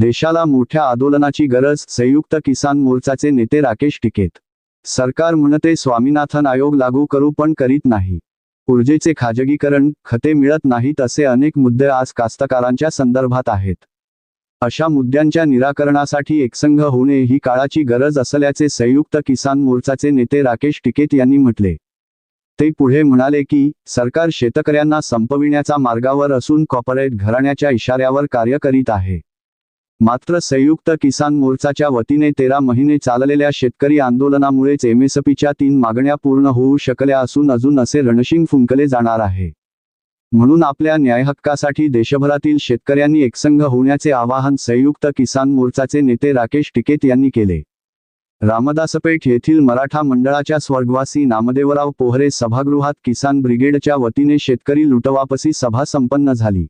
देशाला मोठ्या आंदोलनाची गरज संयुक्त किसान मोर्चाचे नेते राकेश टिकेत. सरकार म्हणते स्वामीनाथन आयोग लागू करू पण करीत नाही. ऊर्जेचे खाजगीकरण खते मिळत नाहीत असे अनेक मुद्दे आज कास्तकारांच्या संदर्भात आहेत. अशा मुद्द्यांच्या निराकरणासाठी एकसंघ होणे ही काळाची गरज असल्याचे संयुक्त किसान मोर्चाचे नेते राकेश टिकेत यांनी म्हटले. ते पुढे म्हणाले की सरकार शेतकऱ्यांना संपविण्याच्या मार्गावर असून कॉर्पोरेट घराण्याच्या इशाऱ्यावर कार्य करीत आहे. मात्र संयुक्त किसान मोर्चाच्या वतीने तेरा महिने चाललेल्या शेतकरी आंदोलनामुळेच एमएसपीच्या तीन मागण्या पूर्ण होऊ शकल्या असून अजून असे रणशिंग फुंकले जाणार आहे. म्हणून आपल्या न्यायहक्कासाठी देशभरातील शेतकऱ्यांनी एकसंघ होण्याचे आवाहन संयुक्त किसान मोर्चाचे नेते राकेश टिकेत यांनी केले. रामदासपेठ येथील मराठा मंडळाच्या स्वर्गवासी नामदेवराव पोहरे सभागृहात किसान ब्रिगेडच्या वतीने शेतकरी लुटवापसी सभा संपन्न झाली.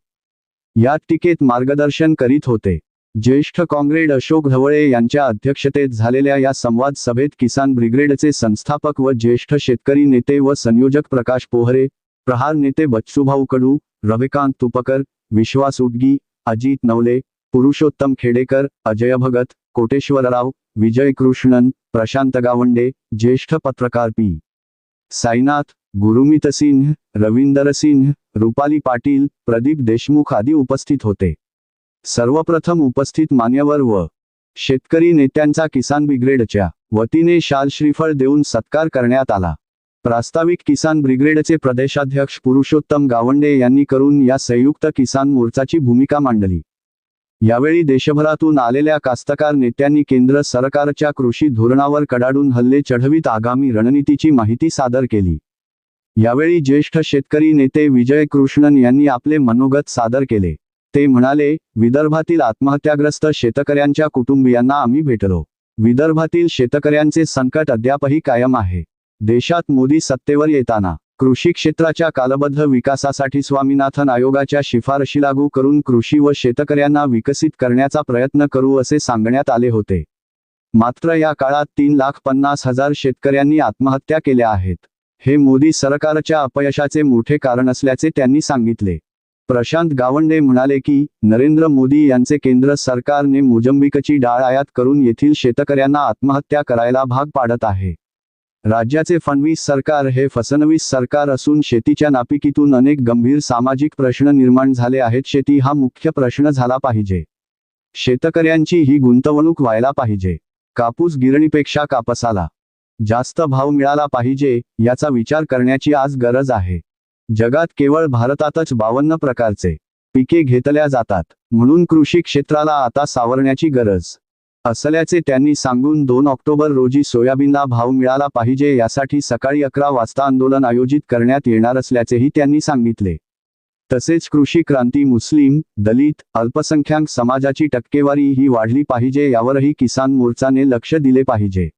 यात टिकेत मार्गदर्शन करीत होते. ज्येष्ठ काँग्रेड अशोक ढवळे यांच्या अध्यक्षतेत झालेल्या या संवाद सभेत किसान ब्रिगेडचे संस्थापक व ज्येष्ठ शेतकरी नेते व संयोजक प्रकाश पोहरे प्रहार नेते बच्चूभाऊ कडू रविकांत तुपकर विश्वास उडगी अजित नवले पुरुषोत्तम खेडेकर अजय भगत कोटेश्वरराव विजय कृष्णन प्रशांत गावंडे ज्येष्ठ पत्रकार पी. साईनाथ गुरुमित सिंह रवींदर सिंह रुपाली पाटील प्रदीप देशमुख आदी उपस्थित होते. सर्वप्रथम उपस्थित मान्यवर व शेतकरी नेत्यांचा किसान ब्रिगेडच्या वतीने शाल श्रीफळ देऊन सत्कार करण्यात आला. प्रास्ताविक किसान ब्रिगेडचे प्रदेशाध्यक्ष पुरुषोत्तम गावंडे यांनी करून या संयुक्त किसान मोर्चाची भूमिका मांडली. यावेळी देशभरातून आलेल्या कास्तकार नेत्यांनी केंद्र सरकारच्या कृषी धोरणावर कडाडून हल्ले चढवीत आगामी रणनीतीची माहिती सादर केली. यावेळी ज्येष्ठ शेतकरी नेते विजय कृष्णन यांनी आपले मनोगत सादर केले. ते म्हणाले विदर्भातील आत्महत्याग्रस्त शेतकऱ्यांच्या कुटुंबियांना आम्ही भेटलो. विदर्भातील शेतकऱ्यांचे संकट अद्यापही कायम आहे. देशात मोदी सत्तेवर येताना कृषी क्षेत्राच्या कालबद्ध विकासासाठी स्वामीनाथन आयोगाच्या शिफारशी लागू करून कृषी व शेतकऱ्यांना विकसित करण्याचा प्रयत्न करू असे सांगण्यात आले होते. मात्र या काळात तीन लाख पन्नास हजार शेतकऱ्यांनी आत्महत्या केल्या आहेत. हे मोदी सरकारच्या अपयशाचे मोठे कारण असल्याचे त्यांनी सांगितले. प्रशांत गावंडे म्हणाले की नरेंद्र मोदी यांचे केंद्र सरकारने मोजंबिकची डाळ आयात करून येथील शेतकऱ्यांना आत्महत्या करायला भाग पाडत आहे. राज्याचे फडणवीस सरकार हे फसणवीस सरकार असून शेतीच्या नापिकीतून अनेक गंभीर सामाजिक प्रश्न निर्माण झाले आहेत. शेती हा मुख्य प्रश्न झाला पाहिजे. शेतकऱ्यांची ही गुंतवणूक व्हायला पाहिजे. कापूस गिरणीपेक्षा कापसाला जास्त भाव मिळाला पाहिजे याचा विचार करण्याची आज गरज आहे. जगात केवळ भारतातच बावन्न प्रकारचे पिके घेतल्या जातात. म्हणून कृषी क्षेत्राला आता सावरण्याची गरज असल्याचे त्यांनी सांगून दोन ऑक्टोबर रोजी सोयाबीनला भाव मिळाला पाहिजे यासाठी सकाळी अकरा वाजता आंदोलन आयोजित करण्यात येणार असल्याचेही त्यांनी सांगितले. तसेच कृषी क्रांती मुस्लिम दलित अल्पसंख्याक समाजाची टक्केवारी ही वाढली पाहिजे यावरही किसान मोर्चाने लक्ष दिले पाहिजे.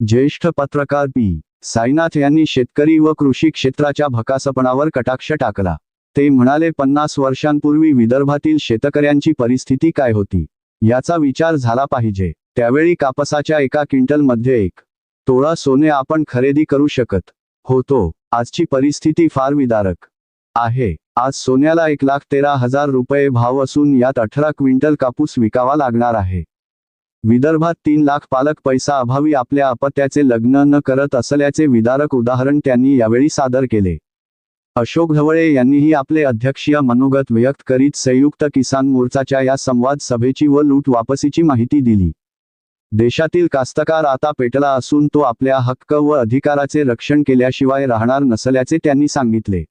ज्येष्ठ पत्रकार पी. साईनाथ यांनी शेतकरी व कृषी क्षेत्राच्या भकासपणावर कटाक्ष टाकला. ते म्हणाले पन्नास वर्षांपूर्वी विदर्भातील शेतकऱ्यांची परिस्थिती काय होती? याचा विचार झाला पाहिजे. त्यावेळी कापसाच्या एका क्विंटलमध्ये एक तोळा सोने आपण खरेदी करू शकत होतो. आजची परिस्थिती फार विदारक आहे. आज सोन्याला एक लाख तेरा हजार रुपये भाव असून यात अठरा क्विंटल कापूस विकावा लागणार आहे. विदर्भात तीन लाख पालक पैसा अभावी आपल्या अपत्याचे लग्न न करत असल्याचे विदारक उदाहरण त्यांनी यावेळी सादर केले. अशोक ढवळे यांनीही आपले अध्यक्षीय मनोगत व्यक्त करीत संयुक्त किसान मोर्चाच्या या संवाद सभेची व लूट वापसीची माहिती दिली. देशातील कास्तकार आता पेटला असून तो आपल्या हक्क व अधिकाराचे रक्षण केल्याशिवाय राहणार नसल्याचे त्यांनी सांगितले.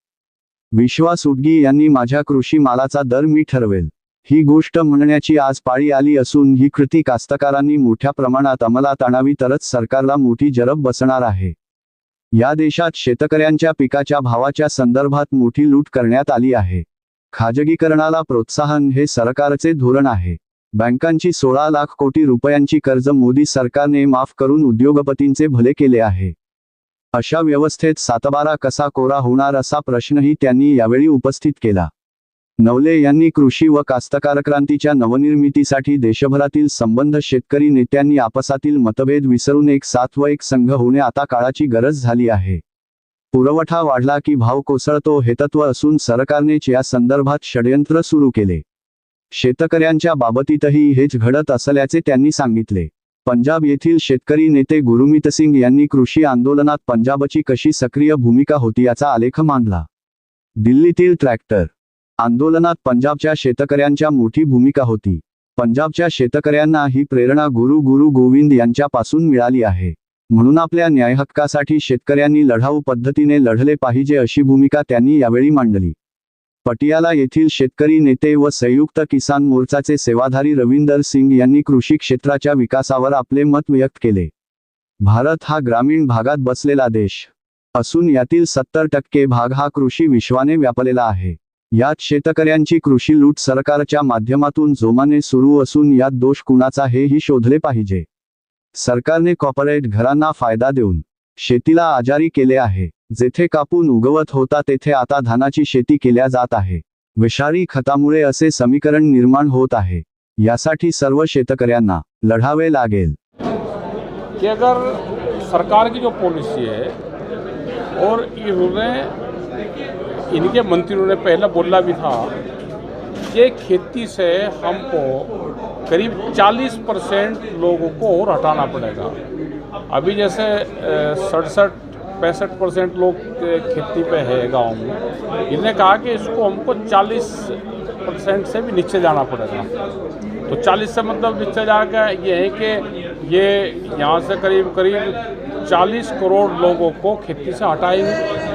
विश्वास उडगी यांनी माझ्या कृषी मालाचा दर मी ठरवेल. ही गोष्ट म्हणण्याची आज पाळी आली असून ही कृती कास्तकारांनी मोठ्या प्रमाणात अंमलात आणावी तरच सरकारला मोठी जरब बसणार आहे. या देशात शेतकऱ्यांच्या पिकाच्या भावाच्या संदर्भात मोठी लूट करण्यात आली आहे. खाजगीकरणाला प्रोत्साहन हे सरकारचे धोरण आहे. बँकांची सोळा लाख कोटी रुपयांची कर्ज मोदी सरकारने माफ करून उद्योगपतींचे भले केले आहे. अशा व्यवस्थेत सातबारा कसा कोरा होणार असा प्रश्नही त्यांनी यावेळी उपस्थित केला. नवले यांनी कृषी व कास्तकार क्रांतीच्या नवनिर्मितीसाठी देशभरातील संबंध शेतकरी नेत्यांनी आपसातील मतभेद विसरून एक साथ व एक संघ होणे आता काळाची गरज झाली आहे. पुरवठा वाढला की भाव कोसळतो हे तत्व असून सरकारनेच या संदर्भात षडयंत्र सुरू केले. शेतकऱ्यांच्या बाबतीतही हेच घडत असल्याचे त्यांनी सांगितले. पंजाब येथील शेतकरी नेते गुरुमीत सिंग यांनी कृषी आंदोलनात पंजाबची कशी सक्रिय भूमिका होती याचा आलेख मांडला. दिल्लीतील ट्रॅक्टर आंदोलनात पंजाबच्या शेतकऱ्यांच्या मोठी भूमिका होती. पंजाबच्या शेतकऱ्यांना ही प्रेरणा गुरु गुरु गोविंद यांच्यापासून मिळाली आहे. म्हणून आपल्या न्यायहक्कासाठी शेतकऱ्यांनी लढाऊ पद्धतीने लढले पाहिजे अशी भूमिका त्यांनी यावेळी मांडली. पटियाला येथील शेतकरी नेते व संयुक्त किसान मोर्चाचे सेवाधारी रविंदर सिंग यांनी कृषी क्षेत्राच्या विकासावर आपले मत व्यक्त केले. भारत हा ग्रामीण भागात बसलेला देश. असून यातील सत्तर टक्के भाग हा कृषी विश्वाने व्यापलेला आहे. यात शेतकऱ्यांची कृषी लूट सरकारच्या माध्यमातून जोमाने सुरू असून यात दोष कुणाचा हेही शोधले पाहिजे. सरकारने कॉर्पोरेट घरांना फायदा देऊन शेतीला आजारी केले आहे. जेथे कापून उगवत होता तेथे आता धानाची शेती केल्या जात आहे. विषारी खतामुळे असे समीकरण निर्माण होत आहे. यासाठी सर्व शेतकऱ्यांना लढावे लागेल. कि अगर सरकार की जो पॉलिसी है और इन्होंने इनके मंत्रियों ने पहले बोला भी था कि खेती से हमको करीब 40 परसेंट लोगों को और हटाना पड़ेगा। अभी जैसे सड़सठ, पैंसठ परसेंट लोग खेती पे है गाँव में इन्होंने कहा कि इसको हमको 40 परसेंट से भी नीचे जाना पड़ेगा। तो 40 से मतलब नीचे जाकर ये है कि ये यहाँ से करीब करीब 40 करोड़ लोगों को खेती से हटाएँगे।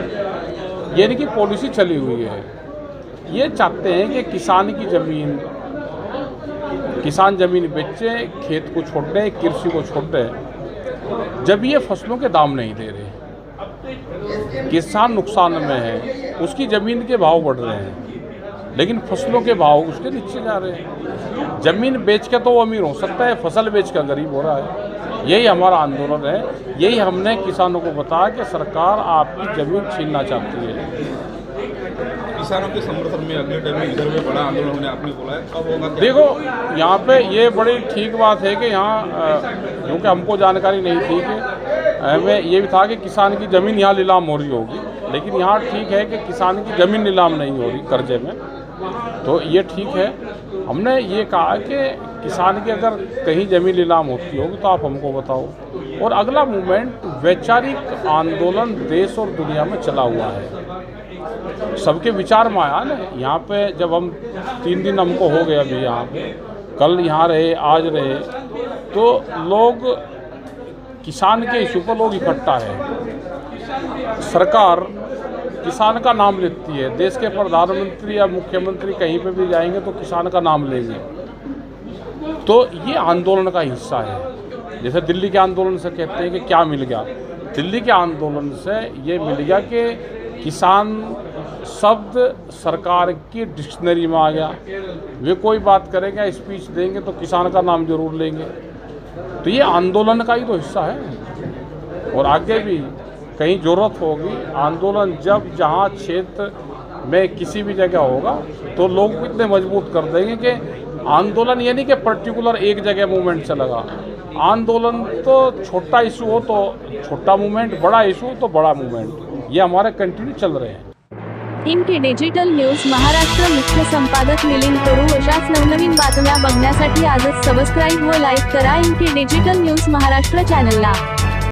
ये कि पॉलिसी चली हुई है। ये चाहते हैं कि किसान की ज़मीन, किसान ज़मीन बेचे, खेत को छोड़ दें, कृषि को छोड़ दें, जब ये फ़सलों के दाम नहीं दे रहे। किसान नुकसान में है, उसकी ज़मीन के भाव बढ़ रहे हैं। लेकिन फ़सलों के भाव उसके नीचे जा रहे हैं। ज़मीन बेच के तो वो अमीर हो सकता है फ़सल बेच कर गरीब हो रहा है। यही हमारा आंदोलन है। यही हमने किसानों को बताया कि सरकार आपकी ज़मीन छीनना चाहती है। किसानों के समर्थन में अगले टाइम में इधर में बड़ा आंदोलन होने आपने बोला है। होगा देखो यहाँ पे ये बड़ी ठीक बात है कि यहाँ क्योंकि हमको जानकारी नहीं थी कि हमें ये भी था कि किसान की ज़मीन यहाँ नीलाम हो रही होगी। लेकिन यहाँ ठीक है कि किसान की ज़मीन नीलाम नहीं हो रही कर्जे में। तो ये ठीक है। हमने ये कहा कि किसान की अगर कहीं ज़मीन नीलाम होती होगी तो आप हमको बताओ। और अगला मूवमेंट वैचारिक आंदोलन देश और दुनिया में चला हुआ है। सबके विचार में आया ना यहाँ पे जब हम तीन दिन हमको हो गए अभी यहाँ पे, कल यहाँ रहे, आज रहे तो लोग किसान के इशू पर लोग इकट्ठा है। सरकार किसान का नाम लेती है। देश के प्रधानमंत्री या मुख्यमंत्री कहीं पे भी जाएँगे तो किसान का नाम लेंगे। तो ये आंदोलन का हिस्सा है। जैसे दिल्ली के आंदोलन से कहते हैं कि क्या मिल गया? दिल्ली के आंदोलन से ये मिल गया कि किसान शब्द सरकार की डिक्शनरी में आ गया। वे कोई बात करेंगे स्पीच देंगे तो किसान का नाम ज़रूर लेंगे। तो ये आंदोलन का ही तो हिस्सा है। और आगे भी कहीं ज़रूरत होगी, आंदोलन जब जहाँ क्षेत्र में किसी भी जगह होगा तो लोग इतने मज़बूत कर देंगे कि आंदोलन ये नहीं कि पर्टिकुलर एक जगह मूवमेंट चलेगा। आंदोलन तो छोटा इशू हो तो छोटा मूवमेंट बड़ा इशू हो तो बड़ा मूवमेंट ये हमारे कंटिन्यू चल रहे हैं। इनके डिजिटल न्यूज़ महाराष्ट्र मुख्य संपादक मिलिंद करू अशाच नवनवीन बातम्या बघण्यासाठी आजच सबस्क्राईब व लाईक करा इनके डिजिटल न्यूज़ महाराष्ट्र चॅनलला